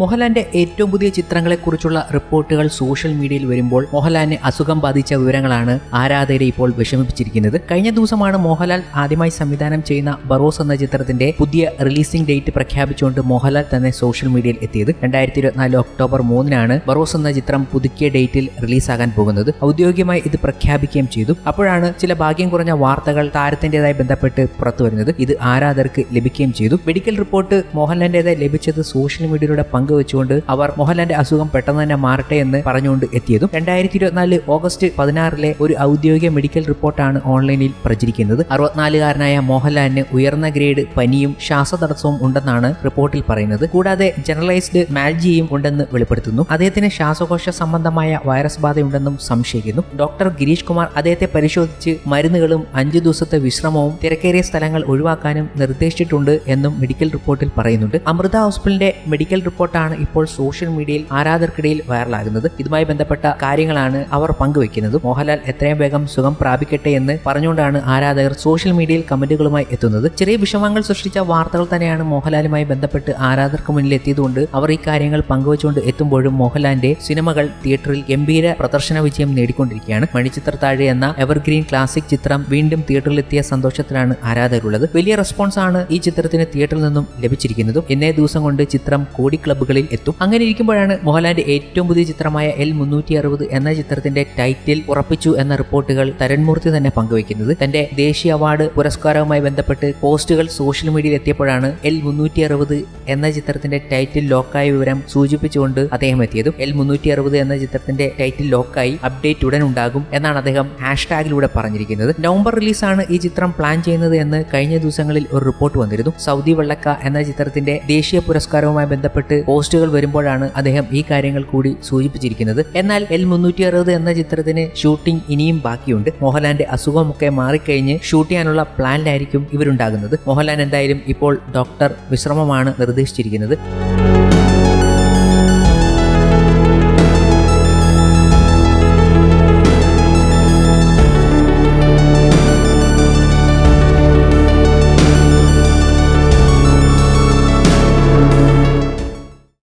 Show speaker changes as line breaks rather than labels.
മോഹൻലാലിന്റെ ഏറ്റവും പുതിയ ചിത്രങ്ങളെക്കുറിച്ചുള്ള റിപ്പോർട്ടുകൾ സോഷ്യൽ മീഡിയയിൽ വരുമ്പോൾ മോഹൻലാലിനെ അസുഖം ബാധിച്ച വിവരങ്ങളാണ് ആരാധകരെ ഇപ്പോൾ വിഷമിപ്പിച്ചിരിക്കുന്നത്. കഴിഞ്ഞ ദിവസമാണ് മോഹൻലാൽ ആദ്യമായി സംവിധാനം ചെയ്യുന്ന ബറോസ് എന്ന ചിത്രത്തിന്റെ പുതിയ റിലീസിംഗ് ഡേറ്റ് പ്രഖ്യാപിച്ചുകൊണ്ട് മോഹൻലാൽ തന്നെ സോഷ്യൽ മീഡിയയിൽ എത്തിയത്. രണ്ടായിരത്തി ഇരുപത്തിനാല് ഒക്ടോബർ മൂന്നിനാണ് ബറോസ് എന്ന ചിത്രം പുതുക്കിയ ഡേറ്റിൽ റിലീസാകാൻ പോകുന്നത്. ഔദ്യോഗികമായി ഇത് പ്രഖ്യാപിക്കുകയും ചെയ്തു. അപ്പോഴാണ് ചില ഭാഗ്യം കുറഞ്ഞ വാർത്തകൾ താരത്തിന്റേതായി ബന്ധപ്പെട്ട് പുറത്തു വരുന്നത് ഇത് ആരാധകർക്ക് ലഭിക്കുകയും ചെയ്തു. മെഡിക്കൽ റിപ്പോർട്ട് മോഹൻലാലിന്റേതായി ലഭിച്ചത് സോഷ്യൽ മീഡിയയിലൂടെ പങ്കുവെച്ചുകൊണ്ട് അവർ മോഹൻലാലിന്റെ അസുഖം പെട്ടെന്ന് തന്നെ മാറട്ടെ എന്ന് പറഞ്ഞുകൊണ്ട് എത്തിയതും രണ്ടായിരത്തി ഇരുപത്തിനാല് ഓഗസ്റ്റ് പതിനാറിലെ ഒരു ഔദ്യോഗിക മെഡിക്കൽ റിപ്പോർട്ടാണ് ഓൺലൈനിൽ പ്രചരിക്കുന്നത്. അറുപത്തിനാലുകാരനായ മോഹൻലാലിന് ഉയർന്ന ഗ്രേഡ് പനിയും ശ്വാസതടസ്സവും ഉണ്ടെന്നാണ് റിപ്പോർട്ടിൽ പറയുന്നത്. കൂടാതെ ജനറലൈസ്ഡ് മാൽജിയും ഉണ്ടെന്ന് വെളിപ്പെടുത്തുന്നു. അദ്ദേഹത്തിന് ശ്വാസകോശ സംബന്ധമായ വൈറസ് ബാധയുണ്ടെന്നും സംശയിക്കുന്നു. ഡോക്ടർ ഗിരീഷ് കുമാർ അദ്ദേഹത്തെ പരിശോധിച്ച് മരുന്നുകളും അഞ്ചു ദിവസത്തെ വിശ്രമവും തിരക്കേറിയ സ്ഥലങ്ങൾ ഒഴിവാക്കാനും നിർദ്ദേശിച്ചിട്ടുണ്ട് എന്നും മെഡിക്കൽ റിപ്പോർട്ടിൽ പറയുന്നുണ്ട്. അമൃത ഹോസ്പിറ്റലിന്റെ മെഡിക്കൽ റിപ്പോർട്ടാണ് ഇപ്പോൾ സോഷ്യൽ മീഡിയയിൽ ആരാധകർക്കിടയിൽ വൈറലാകുന്നത്. ഇതുമായി ബന്ധപ്പെട്ട കാര്യങ്ങളാണ് അവർ പങ്കുവെക്കുന്നത് മോഹൻലാൽ എത്രയും വേഗം സുഖം പ്രാപിക്കട്ടെ എന്ന് പറഞ്ഞുകൊണ്ടാണ് ആരാധകർ സോഷ്യൽ മീഡിയയിൽ കമന്റുകളുമായി എത്തുന്നത്. ചെറിയ വിഷമങ്ങൾ സൃഷ്ടിച്ച വാർത്തകൾ തന്നെയാണ് മോഹൻലാലുമായി ബന്ധപ്പെട്ട് ആരാധകർക്ക് മുന്നിൽ എത്തിയതുകൊണ്ട് അവർ ഈ കാര്യങ്ങൾ പങ്കുവച്ചുകൊണ്ട് എത്തുമ്പോഴും മോഹൻലാലിന്റെ സിനിമകൾ തിയേറ്ററിൽ ഗംഭീര പ്രദർശന വിജയം നേടിക്കൊണ്ടിരിക്കുകയാണ്. മണിച്ചിത്ര താഴെ എന്ന എവർഗ്രീൻ ക്ലാസിക് ചിത്രം വീണ്ടും തിയേറ്ററിൽ എത്തിയ സന്തോഷത്തിലാണ് ആരാധകരുള്ളത്. വലിയ റെസ്പോൺസ് ആണ് ഈ ചിത്രത്തിന് തിയേറ്ററിൽ നിന്നും ലഭിച്ചിരിക്കുന്നതും. എന്നേ ദിവസം കൊണ്ട് ചിത്രം കോടി ക്ലബ്ബുകളിൽ എത്തും. അങ്ങനെ ഇരിക്കുമ്പോഴാണ് മോഹൻലാലിന്റെ ഏറ്റവും പുതിയ ചിത്രമായ എൽ മുന്നൂറ്റി അറുപത് എന്ന ചിത്രത്തിന്റെ ടൈറ്റിൽ ഉറപ്പിച്ചു എന്ന റിപ്പോർട്ടുകൾ തരൺമൂർത്തി തന്നെ പങ്കുവയ്ക്കുന്നത്. തന്റെ ദേശീയ അവാർഡ് പുരസ്കാരവുമായി ബന്ധപ്പെട്ട് പോസ്റ്റുകൾ സോഷ്യൽ മീഡിയയിൽ എത്തിയപ്പോഴാണ് എൽ മുന്നൂറ്റി അറുപത് എന്ന ചിത്രത്തിന്റെ ടൈറ്റിൽ ലോക്കായ വിവരം സൂചിപ്പിച്ചുകൊണ്ട് അദ്ദേഹം എത്തിയതും. എൽ മുന്നൂറ്റി അറുപത് എന്ന ചിത്രത്തിന്റെ ടൈറ്റിൽ ലോക്കായി അപ്ഡേറ്റ് ഉടൻ ഉണ്ടാകും എന്നാണ് അദ്ദേഹം ഹാഷ്ടാഗിലൂടെ പറഞ്ഞിരിക്കുന്നത്. നവംബർ റിലീസാണ് ഈ ചിത്രം പ്ലാൻ ചെയ്യുന്നത് എന്ന് കഴിഞ്ഞ ദിവസങ്ങളിൽ ഒരു റിപ്പോർട്ട് വന്നിരുന്നു. സൗദി വെള്ളക്ക എന്ന ചിത്രത്തിന്റെ ദേശീയ പുരസ്കാരവുമായി ബന്ധപ്പെട്ട് പോസ്റ്റുകൾ വരുമ്പോഴാണ് അദ്ദേഹം ഈ കാര്യങ്ങൾ കൂടി സൂചിപ്പിച്ചിരിക്കുന്നത്. എന്നാൽ എൽ മുന്നൂറ്റി അറുപത് എന്ന ചിത്രത്തിന് ഷൂട്ടിംഗ് ഇനിയും ബാക്കിയുണ്ട്. മോഹൻലാലിന്റെ അസുഖമൊക്കെ മാറിക്കഴിഞ്ഞ് ഷൂട്ട് ചെയ്യാനുള്ള പ്ലാനിലായിരിക്കും ഇവരുണ്ടാകുന്നത്. മോഹൻലാൽ എന്തായാലും ഇപ്പോൾ ഡോക്ടർ വിശ്രമമാണ് നിർദ്ദേശിച്ചിരിക്കുന്നത്.